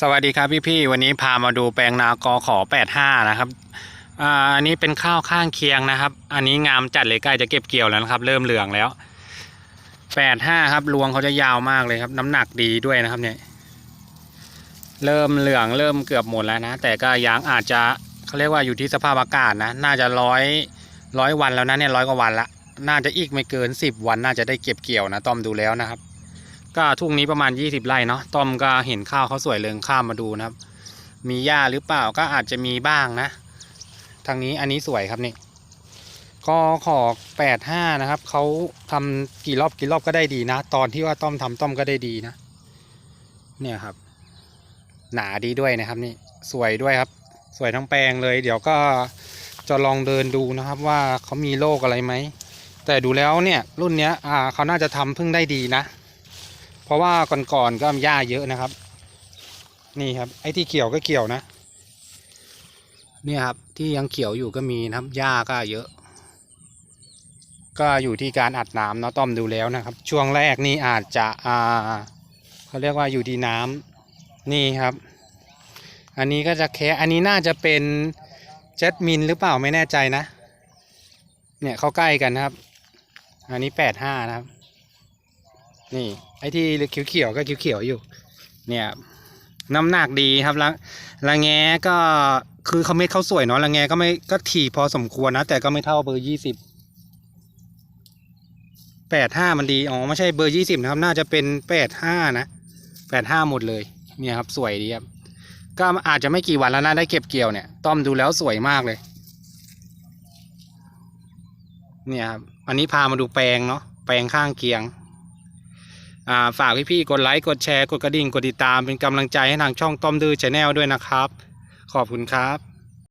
สวัสดีครับพี่พี่ๆวันนี้พามาดูแปลงนากอขอ 85 นะครับอ่าอันนี้เป็นข้าวข้างเคียงนะครับ อันนี้งามจัดเลยใกล้จะเก็บเกี่ยวแล้วนะครับ เริ่มเหลืองแล้ว 85 ครับรวงเขาจะยาวมากเลยครับ น้ำหนักดีด้วยนะครับเนี่ยเริ่มเหลืองเริ่มเกือบหมดแล้วนะ แต่ก็ยังอาจจะเขาเรียกว่าอยู่ที่สภาพอากาศนะ น่าจะร้อยร้อยวันแล้วนะเนี่ยร้อยกว่าวันละน่าจะอีกไม่เกิน 10 วันน่าจะได้เก็บเกี่ยวนะต้อมดูแล้วนะครับ ก็ทุ่งนี้ประมาณ 20 ไร่เนาะต้อมก็เห็นข้าวเขาสวยเริงข้ามมาดูนะครับ มีหญ้าหรือเปล่าก็อาจจะมีบ้างนะ ทางนี้อันนี้สวยครับนี่ก็ขอ85นะครับเขาทำกี่รอบกี่รอบก็ได้ดีนะ ตอนที่ว่าต้อมทำต้อมก็ได้ดีนะ เนี่ยครับ หนาดีด้วยนะครับนี่สวยด้วยครับ สวยทั้งแปลงเลย เดี๋ยวก็จะลองเดินดูนะครับว่าเขามีโรคอะไรไหมแต่ดูแล้วเนี่ยรุ่นเนี้ยอ่าเขาน่าจะทำเพิ่งได้ดีนะ ราะว่าก่อนๆก็หญ้าเยอะนะครับ นี่ครับ ไอ้ที่เขียวก็เขียวนะ เนี่ยครับ ที่ยังเขียวอยู่ก็มีนะครับหญ้าก็เยอะ ก็อยู่ที่การอัดน้ำเนาะต้อมดูแล้วนะครับ ช่วงแรกนี่อาจจะอ่าเขาเรียกว่าอยู่ที่น้ำนี่ครับ อันนี้ก็จะแค่อันนี้น่าจะเป็นเจ็ตมินหรือเปล่าไม่แน่ใจนะ เนี่ยเขาใกล้กันนะครับ อันนี้แปดห้านะครับ นี่ ไอ้ที่เขียวๆก็เขียวๆอยู่ เนี่ยน้ำหนักดีครับละละแงก็คือเขาเม็ดเขาสวยเนาะละแงก็ไม่ก็ถี่พอสมควรนะ แต่ก็ไม่เท่าเบอร์ยี่สิบแปดห้ามันดีอ๋อไม่ใช่เบอร์ยี่สิบนะครับ น่าจะเป็นแปดห้านะแปดห้าหมดเลย เนี่ยครับ สวยดีครับ ก็อาจจะไม่กี่วันแล้วนะได้เก็บเกี่ยวเนี่ย ต้อมดูแล้วสวยมากเลย เนี่ยครับอันนี้พามาดูแปลงเนาะแปลงข้างเคียง ฝากพี่ๆกดไลค์กดแชร์กดกระดิ่งกดติดตามเป็นกำลังใจให้ทางช่องต้อมดื้อชาแนลด้วยนะครับ ขอบคุณครับ